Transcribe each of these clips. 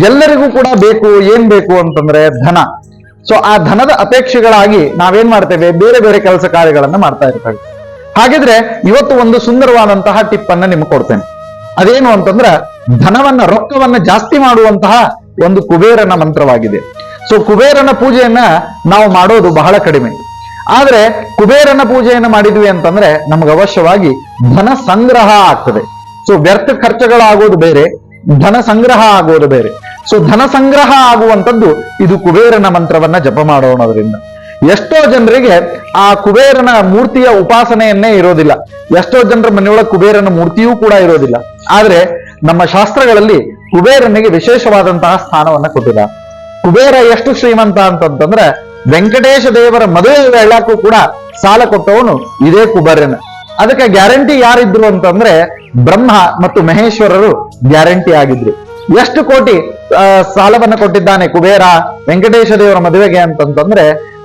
ಎಲ್ಲರಿಗೂ ಕೂಡ ಬೇಕು, ಏನ್ ಬೇಕು ಅಂತಂದ್ರೆ ಧನ. ಸೊ ಆ ಧನದ ಅಪೇಕ್ಷೆಗಳಾಗಿ ನಾವೇನ್ ಮಾಡ್ತೇವೆ? ಬೇರೆ ಬೇರೆ ಕೆಲಸ ಕಾರ್ಯಗಳನ್ನ ಮಾಡ್ತಾ ಇರ್ತೇವೆ. ಹಾಗಿದ್ರೆ ಇವತ್ತು ಒಂದು ಸುಂದರವಾದಂತಹ ಟಿಪ್ ಅನ್ನ ನಿಮ್ಗೆ ಕೊಡ್ತೇನೆ. ಅದೇನು ಅಂತಂದ್ರ ಧನವನ್ನ, ರೊಕ್ಕವನ್ನ ಜಾಸ್ತಿ ಮಾಡುವಂತಹ ಒಂದು ಕುಬೇರನ ಮಂತ್ರವಾಗಿದೆ. ಸೊ ಕುಬೇರನ ಪೂಜೆಯನ್ನ ನಾವು ಮಾಡೋದು ಬಹಳ ಕಡಿಮೆ. ಆದ್ರೆ ಕುಬೇರನ ಪೂಜೆಯನ್ನು ಮಾಡಿದ್ವಿ ಅಂತಂದ್ರೆ ನಮ್ಗೆ ಅವಶ್ಯವಾಗಿ ಧನ ಸಂಗ್ರಹ ಆಗ್ತದೆ. ಸೊ ವ್ಯರ್ಥ ಖರ್ಚುಗಳಾಗೋದು ಬೇರೆ ಧನ ಸಂಗ್ರಹ ಆಗೋದು ಬೇರೆ. ಸೊ ಧನ ಸಂಗ್ರಹ ಆಗುವಂತದ್ದು ಇದು ಕುಬೇರನ ಮಂತ್ರವನ್ನ ಜಪ ಮಾಡೋಣದ್ರಿಂದ. ಎಷ್ಟೋ ಜನರಿಗೆ ಆ ಕುಬೇರನ ಮೂರ್ತಿಯ ಉಪಾಸನೆಯನ್ನೇ ಇರೋದಿಲ್ಲ. ಎಷ್ಟೋ ಜನರ ಮನೆಯೊಳಗೆ ಕುಬೇರನ ಮೂರ್ತಿಯೂ ಕೂಡ ಇರೋದಿಲ್ಲ. ಆದ್ರೆ ನಮ್ಮ ಶಾಸ್ತ್ರಗಳಲ್ಲಿ ಕುಬೇರನಿಗೆ ವಿಶೇಷವಾದಂತಹ ಸ್ಥಾನವನ್ನ ಕೊಟ್ಟಿಲ್ಲ ಕುಬೇರ ಎಷ್ಟು ಶ್ರೀಮಂತ ಅಂತಂತಂದ್ರೆ ವೆಂಕಟೇಶ ದೇವರ ಮದುವೆ ವೇಳಕ್ಕೂ ಕೂಡ ಸಾಲ ಕೊಟ್ಟವನು ಇದೇ ಕುಬೇರನ. ಅದಕ್ಕೆ ಗ್ಯಾರಂಟಿ ಯಾರಿದ್ರು ಅಂತಂದ್ರೆ ಬ್ರಹ್ಮ ಮತ್ತು ಮಹೇಶ್ವರರು ಗ್ಯಾರಂಟಿ ಆಗಿದ್ರು. ಎಷ್ಟು ಕೋಟಿ ಸಾಲವನ್ನ ಕೊಟ್ಟಿದ್ದಾನೆ ಕುಬೇರ, ವೆಂಕಟೇಶ ದೇವರ ಮದುವೆಗೆ ಅಂತಂತಂದ್ರೆ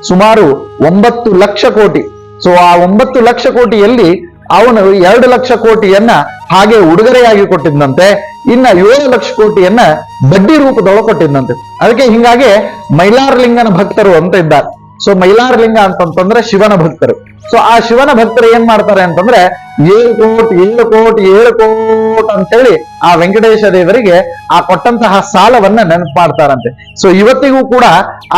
ಸುಮಾರು ಒಂಬತ್ತು ಲಕ್ಷ ಕೋಟಿ. ಸೊ ಆ ಒಂಬತ್ತು ಲಕ್ಷ ಕೋಟಿಯಲ್ಲಿ ಅವನು ಎರಡು ಲಕ್ಷ ಕೋಟಿಯನ್ನ ಹಾಗೆ ಉಡುಗೊರೆಯಾಗಿ ಕೊಟ್ಟಿದ್ದಂತೆ ಇನ್ನ ಏಳು ಲಕ್ಷ ಕೋಟಿಯನ್ನ ಬಡ್ಡಿ ರೂಪದೊಳಗೆ ಕೊಟ್ಟಿದ್ದಂತೆ ಅದಕ್ಕೆ ಹಿಂಗಾಗಿ ಮೈಲಾರಲಿಂಗನ ಭಕ್ತರು ಅಂತ ಇದ್ದಾರೆ. ಸೊ ಮೈಲಾರಲಿಂಗ ಅಂತಂತಂದ್ರೆ ಶಿವನ ಭಕ್ತರು. ಸೊ ಆ ಶಿವನ ಭಕ್ತರು ಏನ್ ಮಾಡ್ತಾರೆ ಅಂತಂದ್ರೆ ಏಳು ಕೋಟಿ ಏಳು ಕೋಟಿ ಏಳು ಕೋಟಿ ಅಂತೇಳಿ ಆ ವೆಂಕಟೇಶ ದೇವರಿಗೆ ಆ ಕೊಟ್ಟಂತಹ ಸಾಲವನ್ನ ನೆನಪು ಮಾಡ್ತಾರಂತೆ ಸೊ ಇವತ್ತಿಗೂ ಕೂಡ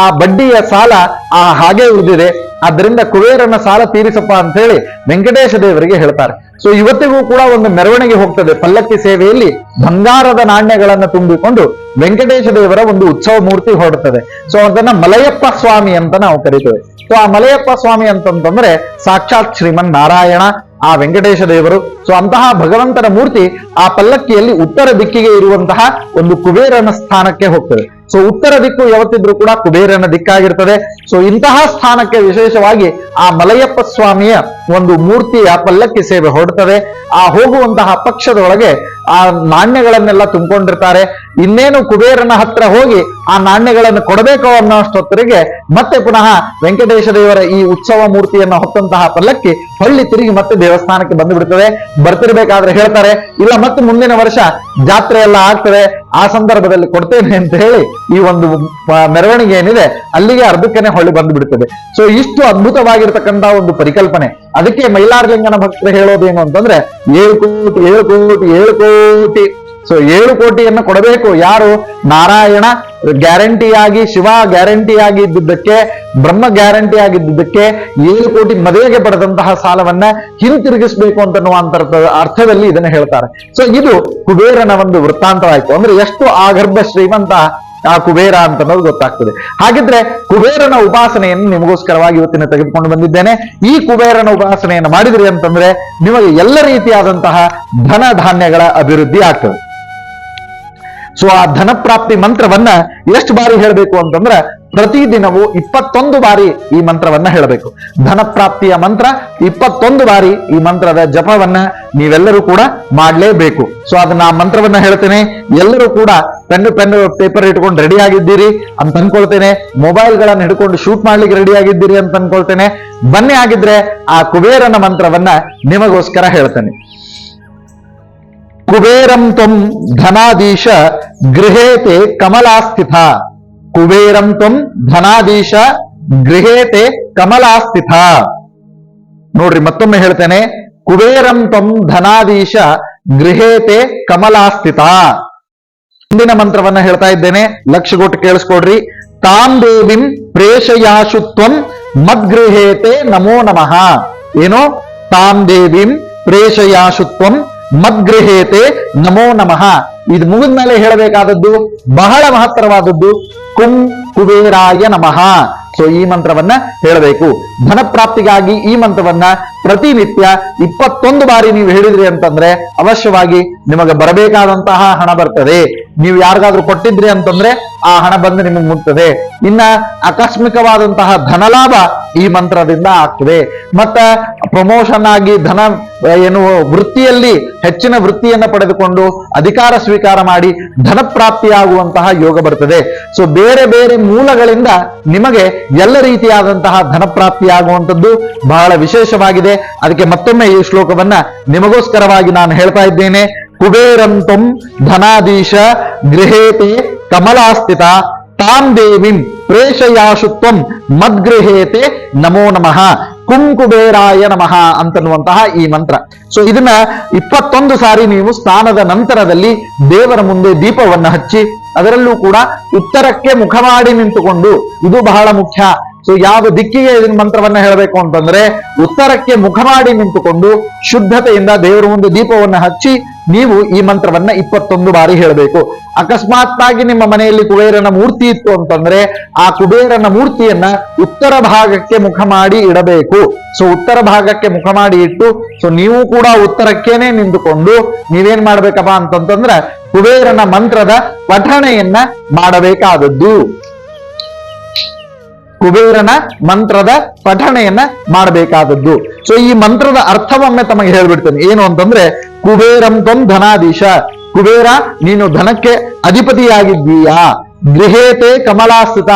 ಆ ಬಡ್ಡಿಯ ಸಾಲ ಆ ಹಾಗೆ ಉಳಿದಿದೆ. ಆದ್ದರಿಂದ ಕುಬೇರನ ಸಾಲ ತೀರಿಸಪ್ಪ ಅಂತ ಹೇಳಿ ವೆಂಕಟೇಶ ದೇವರಿಗೆ ಹೇಳ್ತಾರೆ. ಸೊ ಇವತ್ತಿಗೂ ಕೂಡ ಒಂದು ಮೆರವಣಿಗೆ ಹೋಗ್ತದೆ. ಪಲ್ಲಕ್ಕಿ ಸೇವೆಯಲ್ಲಿ ಬಂಗಾರದ ನಾಣ್ಯಗಳನ್ನ ತುಂಬಿಕೊಂಡು ವೆಂಕಟೇಶ ದೇವರ ಒಂದು ಉತ್ಸವ ಮೂರ್ತಿ ಹೊರಡ್ತದೆ. ಸೊ ಅದನ್ನ ಮಲಯಪ್ಪ ಸ್ವಾಮಿ ಅಂತ ನಾವು ಕರಿತೇವೆ. ಸೊ ಆ ಮಲಯಪ್ಪ ಸ್ವಾಮಿ ಅಂತಂತಂದ್ರೆ ಸಾಕ್ಷಾತ್ ಶ್ರೀಮನ್ ನಾರಾಯಣ ಆ ವೆಂಕಟೇಶ ದೇವರು. ಸೊ ಅಂತಹ ಭಗವಂತನ ಮೂರ್ತಿ ಆ ಪಲ್ಲಕ್ಕಿಯಲ್ಲಿ ಉತ್ತರ ದಿಕ್ಕಿಗೆ ಇರುವಂತಹ ಒಂದು ಕುಬೇರನ ಸ್ಥಾನಕ್ಕೆ ಹೋಗ್ತದೆ. ಸೊ ಉತ್ತರ ದಿಕ್ಕು ಯಾವತ್ತಿದ್ರೂ ಕೂಡ ಕುಬೇರನ ದಿಕ್ಕಾಗಿರ್ತದೆ. ಸೊ ಇಂತಹ ಸ್ಥಾನಕ್ಕೆ ವಿಶೇಷವಾಗಿ ಆ ಮಲಯಪ್ಪ ಸ್ವಾಮಿಯ ಒಂದು ಮೂರ್ತಿಯ ಪಲ್ಲಕ್ಕಿ ಸೇವೆ ಹೊರಡ್ತದೆ. ಆ ಹೋಗುವಂತಹ ಪಕ್ಷದ ಒಳಗೆ ಆ ನಾಣ್ಯಗಳನ್ನೆಲ್ಲ ತುಂಬಿಕೊಂಡಿರ್ತಾರೆ. ಇನ್ನೇನು ಕುಬೇರನ ಹತ್ರ ಹೋಗಿ ಆ ನಾಣ್ಯಗಳನ್ನು ಕೊಡಬೇಕು ಅನ್ನೋಷ್ಟೊತ್ತರಿಗೆ ಮತ್ತೆ ಪುನಃ ವೆಂಕಟೇಶ ದೇವರ ಈ ಉತ್ಸವ ಮೂರ್ತಿಯನ್ನು ಹೊತ್ತಂತಹ ಪಲ್ಲಕ್ಕಿ ಹೊಳ್ಳಿ ತಿರುಗಿ ಮತ್ತೆ ದೇವಸ್ಥಾನಕ್ಕೆ ಬಂದು ಬಿಡ್ತದೆ ಬರ್ತಿರ್ಬೇಕಾದ್ರೆ ಹೇಳ್ತಾರೆ. ಇಲ್ಲ, ಮತ್ತೆ ಮುಂದಿನ ವರ್ಷ ಜಾತ್ರೆ ಎಲ್ಲ ಆಗ್ತದೆ. ಆ ಸಂದರ್ಭದಲ್ಲಿ ಕೊಡ್ತೇನೆ ಅಂತ ಹೇಳಿ ಈ ಒಂದು ಮೆರವಣಿಗೆ ಏನಿದೆ, ಅಲ್ಲಿಗೆ ಅರ್ಧಕ್ಕನೆ ಹೊಳ್ಳಿ ಬಂದು ಬಿಡ್ತದೆ ಸೊ ಇಷ್ಟು ಅದ್ಭುತವಾಗಿರ್ತಕ್ಕಂತಹ ಒಂದು ಪರಿಕಲ್ಪನೆ. ಅದಕ್ಕೆ ಮೈಲಾರಲಿಂಗನ ಭಕ್ತರು ಹೇಳೋದೇನು ಅಂತಂದ್ರೆ, ಏಳು ಕೋಟಿ ಏಳು ಕೋಟಿ ಏಳು ಕೋಟಿ. ಸೊ ಏಳು ಕೋಟಿಯನ್ನು ಕೊಡಬೇಕು. ಯಾರು? ನಾರಾಯಣ ಗ್ಯಾರಂಟಿಯಾಗಿ, ಶಿವ ಗ್ಯಾರಂಟಿಯಾಗಿ ಇದ್ದಿದ್ದಕ್ಕೆ ಬ್ರಹ್ಮ ಗ್ಯಾರಂಟಿ ಆಗಿದ್ದುದಕ್ಕೆ ಏಳು ಕೋಟಿ ಮದುವೆಗೆ ಪಡೆದಂತಹ ಸಾಲವನ್ನ ಹಿಂತಿರುಗಿಸಬೇಕು ಅಂತನ್ನುವಂತ ಅರ್ಥದಲ್ಲಿ ಇದನ್ನ ಹೇಳ್ತಾರೆ. ಸೊ ಇದು ಕುಬೇರನ ಒಂದು ವೃತ್ತಾಂತವಾಯ್ತು. ಅಂದ್ರೆ ಎಷ್ಟು ಆಗರ್ಭ ಶ್ರೀಮಂತ ಆ ಕುಬೇರ ಅಂತ ಅನ್ನೋದು ಗೊತ್ತಾಗ್ತದೆ. ಹಾಗಿದ್ರೆ ಕುಬೇರನ ಉಪಾಸನೆಯನ್ನು ನಿಮಗೋಸ್ಕರವಾಗಿ ಇವತ್ತಿನ ತೆಗೆದುಕೊಂಡು ಬಂದಿದ್ದೇನೆ. ಈ ಕುಬೇರನ ಉಪಾಸನೆಯನ್ನು ಮಾಡಿದ್ರಿ ಅಂತಂದ್ರೆ ನಿಮಗೆ ಎಲ್ಲ ರೀತಿಯಾದಂತಹ ಧನ ಧಾನ್ಯಗಳ ಅಭಿವೃದ್ಧಿ ಆಗ್ತದೆ. ಸೊ ಆ ಧನಪ್ರಾಪ್ತಿ ಮಂತ್ರವನ್ನ ಎಷ್ಟು ಬಾರಿ ಹೇಳಬೇಕು ಅಂತಂದ್ರೆ ಪ್ರತಿದಿನವೂ ಇಪ್ಪತ್ತೊಂದು ಬಾರಿ ಈ ಮಂತ್ರವನ್ನ ಹೇಳಬೇಕು. ಧನಪ್ರಾಪ್ತಿಯ ಮಂತ್ರ ಇಪ್ಪತ್ತೊಂದು ಬಾರಿ ಈ ಮಂತ್ರದ ಜಪವನ್ನ ನೀವೆಲ್ಲರೂ ಕೂಡ ಮಾಡಲೇಬೇಕು. ಸೊ ಅದನ್ನ ಆ ಮಂತ್ರವನ್ನ ಹೇಳ್ತೇನೆ. ಎಲ್ಲರೂ ಕೂಡ ಪೆನ್ ಪೆನ್ ಪೇಪರ್ ಇಟ್ಕೊಂಡು ರೆಡಿ ಆಗಿದ್ದೀರಿ ಅಂತ ಅನ್ಕೊಳ್ತೇನೆ. ಮೊಬೈಲ್ಗಳನ್ನ ಹಿಡ್ಕೊಂಡು ಶೂಟ್ ಮಾಡ್ಲಿಕ್ಕೆ ರೆಡಿ ಆಗಿದ್ದೀರಿ ಅಂತ ಅನ್ಕೊಳ್ತೇನೆ. ಬನ್ನಿ ಆಗಿದ್ರೆ ಆ ಕುಬೇರನ ಮಂತ್ರವನ್ನ ನಿಮಗೋಸ್ಕರ ಹೇಳ್ತೇನೆ. ಕುಬೇರಂ ತ್ವಂ ಧನಾಧೀಶ ಗೃಹೇತೆ ಕಮಲಾಸ್ಥಿತ ಕುಬೇರಂ ತ್ವಂ ಧನಾಧೀಶ ಗೃಹೇತೆ ಕಮಲಾಸ್ಥಿತ ನೋಡ್ರಿ ಮತ್ತೊಮ್ಮೆ ಹೇಳ್ತೇನೆ, ಕುಬೇರಂ ತ್ವಂ ಧನಾಧೀಶ ಗೃಹೇತೆ ಕಮಲಾಸ್ಥಿತ ಮುಂದಿನ ಮಂತ್ರವನ್ನ ಹೇಳ್ತಾ ಇದ್ದೇನೆ ಲಕ್ಷ ಕೊಟ್ಟು ಕೇಳಿಸ್ಕೊಡ್ರಿ. ತಾಂ ದೇವಿಂ ಪ್ರೇಷಯಾಶು ಮದ್ಗೃಹೇತೆ ನಮೋ ನಮಃ. ಏನು? ತಾಂ ದೇವಿಂ ಪ್ರೇಷಯಾಶು ಮದ್ಗೃಹೇತೆ ನಮೋ ನಮಃ. ಇದು ಮುಗಿದ ಮೇಲೆ ಹೇಳಬೇಕಾದದ್ದು ಬಹಳ ಮಹತ್ತರವಾದದ್ದು ಕುಂ ಕುಬೇರಾಯ ನಮಃ. ಸೊ ಈ ಮಂತ್ರವನ್ನ ಹೇಳಬೇಕು. ಧನ ಪ್ರಾಪ್ತಿಗಾಗಿ ಈ ಮಂತ್ರವನ್ನ ಪ್ರತಿನಿತ್ಯ ಇಪ್ಪತ್ತೊಂದು ಬಾರಿ ನೀವು ಹೇಳಿದ್ರಿ ಅಂತಂದ್ರೆ ಅವಶ್ಯವಾಗಿ ನಿಮಗೆ ಬರಬೇಕಾದಂತಹ ಹಣ ಬರ್ತದೆ. ನೀವು ಯಾರಿಗಾದ್ರೂ ಕೊಟ್ಟಿದ್ರಿ ಅಂತಂದ್ರೆ ಆ ಹಣ ಬಂದು ನಿಮಗೆ ಮುಟ್ತದೆ. ಇನ್ನ ಆಕಸ್ಮಿಕವಾದಂತಹ ಧನಲಾಭ ಈ ಮಂತ್ರದಿಂದ ಆಗ್ತದೆ. ಮತ್ತ ಪ್ರಮೋಷನ್ ಆಗಿ ಧನ ಏನು ವೃತ್ತಿಯಲ್ಲಿ ಹೆಚ್ಚಿನ ವೃತ್ತಿಯನ್ನ ಪಡೆದುಕೊಂಡು ಅಧಿಕಾರ ಸ್ವೀಕಾರ ಮಾಡಿ ಧನ ಪ್ರಾಪ್ತಿಯಾಗುವಂತಹ ಯೋಗ ಬರ್ತದೆ. ಸೊ ಬೇರೆ ಬೇರೆ ಮೂಲಗಳಿಂದ ನಿಮಗೆ ಎಲ್ಲ ರೀತಿಯಾದಂತಹ ಧನ ಪ್ರಾಪ್ತಿಯಾಗುವಂಥದ್ದು ಬಹಳ ವಿಶೇಷವಾಗಿದೆ. ಅದಕ್ಕೆ ಮತ್ತೊಮ್ಮೆ ಈ ಶ್ಲೋಕವನ್ನ ನಿಮಗೋಸ್ಕರವಾಗಿ ನಾನು ಹೇಳ್ತಾ ಇದ್ದೇನೆ. ಕುಬೇರಂತಂ ಧನಾಧೀಶ ಗೃಹೇತಿ ಕಮಲಾಸ್ಥಿತ ತಾಂ ದೇವಿಂ ಪ್ರೇಷಯಾಶುತ್ವಂ ಮದ್ಗೃಹೇತೆ ನಮೋ ನಮಃ ಕುಂಕುಬೇರಾಯ ನಮಃ ಅಂತನ್ನುವಂತಹ ಈ ಮಂತ್ರ. ಸೊ ಇದನ್ನ ಇಪ್ಪತ್ತೊಂದು ಸಾರಿ ನೀವು ಸ್ನಾನದ ನಂತರದಲ್ಲಿ ದೇವರ ಮುಂದೆ ದೀಪವನ್ನ ಹಚ್ಚಿ ಅದರಲ್ಲೂ ಕೂಡ ಉತ್ತರಕ್ಕೆ ಮುಖ ಮಾಡಿ ನಿಂತುಕೊಂಡು ಇದು ಬಹಳ ಮುಖ್ಯ. ಸೊ ಯಾವ ದಿಕ್ಕಿಗೆ ಇದನ್ನ ಮಂತ್ರವನ್ನ ಹೇಳಬೇಕು ಅಂತಂದ್ರೆ ಉತ್ತರಕ್ಕೆ ಮುಖ ಮಾಡಿ ನಿಂತುಕೊಂಡು ಶುದ್ಧತೆಯಿಂದ ದೇವರ ಮುಂದೆ ದೀಪವನ್ನ ಹಚ್ಚಿ ನೀವು ಈ ಮಂತ್ರವನ್ನ ಇಪ್ಪತ್ತೊಂದು ಬಾರಿ ಹೇಳಬೇಕು. ಅಕಸ್ಮಾತ್ತಾಗಿ ನಿಮ್ಮ ಮನೆಯಲ್ಲಿ ಕುಬೇರನ ಮೂರ್ತಿ ಇತ್ತು ಅಂತಂದ್ರೆ ಆ ಕುಬೇರನ ಮೂರ್ತಿಯನ್ನ ಉತ್ತರ ಭಾಗಕ್ಕೆ ಮುಖ ಮಾಡಿ ಇಡಬೇಕು. ಸೊ ಉತ್ತರ ಭಾಗಕ್ಕೆ ಮುಖ ಮಾಡಿ ಇಟ್ಟು ಸೊ ನೀವು ಕೂಡ ಉತ್ತರಕ್ಕೇನೆ ನಿಂತುಕೊಂಡು ನೀವೇನ್ ಮಾಡ್ಬೇಕಪ್ಪ ಅಂತಂತಂದ್ರೆ ಕುಬೇರನ ಮಂತ್ರದ ಪಠಣೆಯನ್ನ ಮಾಡಬೇಕಾದದ್ದು. ಕುಬೇರನ ಮಂತ್ರದ ಪಠಣೆಯನ್ನ ಮಾಡಬೇಕಾದದ್ದು. ಸೊ ಈ ಮಂತ್ರದ ಅರ್ಥವೊಮ್ಮೆ ತಮಗೆ ಹೇಳ್ಬಿಡ್ತೇನೆ. ಏನು ಅಂತಂದ್ರೆ, ಕುಬೇರಂ ತ್ವಂ ಧನಾಧೀಶ. ಕುಬೇರ, ನೀನು ಧನಕ್ಕೆ ಅಧಿಪತಿಯಾಗಿದ್ದೀಯಾ? ಗೃಹೇತೆ ಕಮಲಾಸ್ತುತ.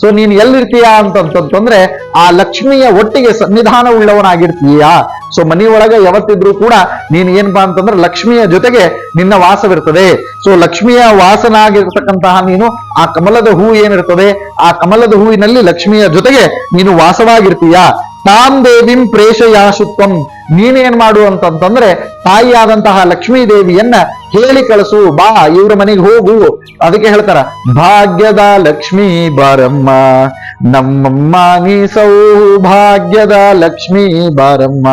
ಸೊ ನೀನು ಎಲ್ಲಿರ್ತೀಯಾ ಅಂತಂತಂದ್ರೆ, ಆ ಲಕ್ಷ್ಮಿಯ ಒಟ್ಟಿಗೆ ಸನ್ನಿಧಾನವುಳ್ಳವನಾಗಿರ್ತೀಯಾ? ಸೊ ಮನೆಯೊಳಗೆ ಯಾವತ್ತಿದ್ರೂ ಕೂಡ ನೀನು ಏನಪ್ಪಾ ಅಂತಂದ್ರೆ, ಲಕ್ಷ್ಮಿಯ ಜೊತೆಗೆ ನಿನ್ನ ವಾಸವಿರ್ತದೆ. ಸೊ ಲಕ್ಷ್ಮಿಯ ವಾಸನಾಗಿರ್ತಕ್ಕಂತಹ ನೀನು, ಆ ಕಮಲದ ಹೂ ಏನಿರ್ತದೆ, ಆ ಕಮಲದ ಹೂವಿನಲ್ಲಿ ಲಕ್ಷ್ಮಿಯ ಜೊತೆಗೆ ನೀನು ವಾಸವಾಗಿರ್ತೀಯಾ? ತಾಂ ದೇವಿಂ ಪ್ರೇಷಯಾಶುತ್ವಂ ನೀನೇನ್ ಮಾಡು ಅಂತಂತಂದ್ರೆ ತಾಯಿಯಾದಂತಹ ಲಕ್ಷ್ಮೀ ದೇವಿಯನ್ನ ಹೇಳಿ ಕಳಿಸು, ಬಾ, ಇವ್ರ ಮನೆಗೆ ಹೋಗು. ಅದಕ್ಕೆ ಹೇಳ್ತಾರ, ಭಾಗ್ಯದ ಲಕ್ಷ್ಮೀ ಬಾರಮ್ಮ, ನಮ್ಮಮ್ಮ ನೀ ಸೌಭಾಗ್ಯದ ಲಕ್ಷ್ಮೀ ಬಾರಮ್ಮ.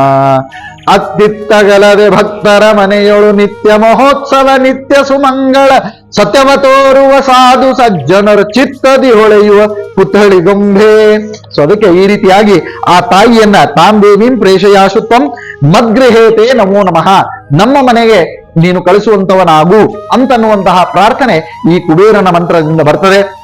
ಅತ್ತಿತ್ತಗಲದೆ ಭಕ್ತರ ಮನೆಯೊಳು ನಿತ್ಯ ಮಹೋತ್ಸವ, ನಿತ್ಯ ಸುಮಂಗಳ ಸತ್ಯವ ತೋರುವ ಸಾಧು ಸಜ್ಜನರ ಚಿತ್ತದಿ ಹೊಳೆಯುವ ಪುತ್ಥಳಿಗೊಂಬೆ ಸೊ ಅದಕ್ಕೆ ಈ ರೀತಿಯಾಗಿ ಆ ತಾಯಿಯನ್ನ ತಾಂದೇವೀಂ ಪ್ರೇಷಯಾಶುತ್ವಂ ಮದ್ಗೃಹೇತೆ ನಮೋ ನಮಃ. ನಮ್ಮ ಮನೆಗೆ ನೀನು ಕಳಿಸುವಂತವನಾಗು ಅಂತನ್ನುವಂತಹ ಪ್ರಾರ್ಥನೆ ಈ ಕುಬೇರನ ಮಂತ್ರದಿಂದ ಬರ್ತದೆ.